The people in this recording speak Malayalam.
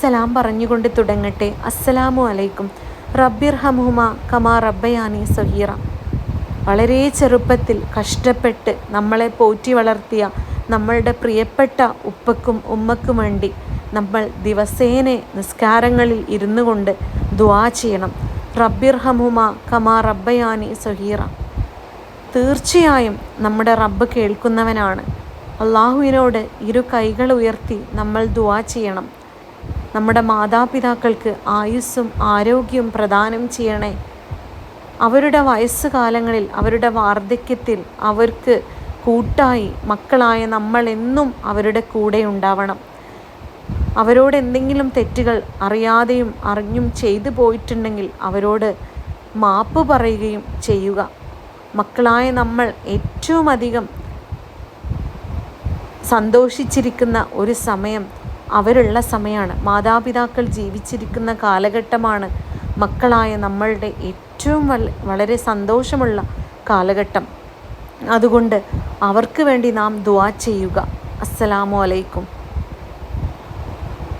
സലാം പറഞ്ഞുകൊണ്ട് തുടങ്ങട്ടെ. അസ്സലാമു അലൈക്കും. റബ്ബിർ ഹമുഹുമ കമാ റബ്ബയാനി സഹീറ. വളരെ ചെറുപ്പത്തിൽ കഷ്ടപ്പെട്ട് നമ്മളെ പോറ്റി വളർത്തിയ നമ്മളുടെ പ്രിയപ്പെട്ട ഉപ്പക്കും ഉമ്മക്കും വേണ്ടി നമ്മൾ ദിവസേന നിസ്കാരങ്ങളിൽ ഇരുന്നു കൊണ്ട് ദുആ ചെയ്യണം. റബ്ബിർ ഹമുമ കമാ റബ്ബയാനി സഹീറ. തീർച്ചയായും നമ്മുടെ റബ്ബ് കേൾക്കുന്നവനാണ്. അള്ളാഹുവിനോട് ഇരു കൈകൾ ഉയർത്തി നമ്മൾ ദുവാ ചെയ്യണം. നമ്മുടെ മാതാപിതാക്കൾക്ക് ആയുസ്സും ആരോഗ്യവും പ്രദാനം ചെയ്യണേ. അവരുടെ വയസ്സുകാലങ്ങളിൽ അവരുടെ വാർദ്ധക്യത്തിൽ അവർക്ക് കൂട്ടായി മക്കളായ നമ്മൾ എന്നും അവരുടെ കൂടെ ഉണ്ടാവണം. അവരോട് എന്തെങ്കിലും തെറ്റുകൾ അറിയാതെയും അറിഞ്ഞും ചെയ്തു പോയിട്ടുണ്ടെങ്കിൽ അവരോട് മാപ്പ് പറയുകയും ചെയ്യുക. മക്കളായ നമ്മൾ ഏറ്റവും അധികം സന്തോഷിച്ചിരിക്കുന്ന ഒരു സമയം അവരുള്ള സമയമാണ്. മാതാപിതാക്കൾ ജീവിച്ചിരിക്കുന്ന കാലഘട്ടമാണ് മക്കളായ നമ്മളുടെ ഏറ്റവും വളരെ സന്തോഷമുള്ള കാലഘട്ടം. അതുകൊണ്ട് അവർക്ക് വേണ്ടി നാം ദുആ ചെയ്യുക. അസ്സലാമു അലൈക്കും.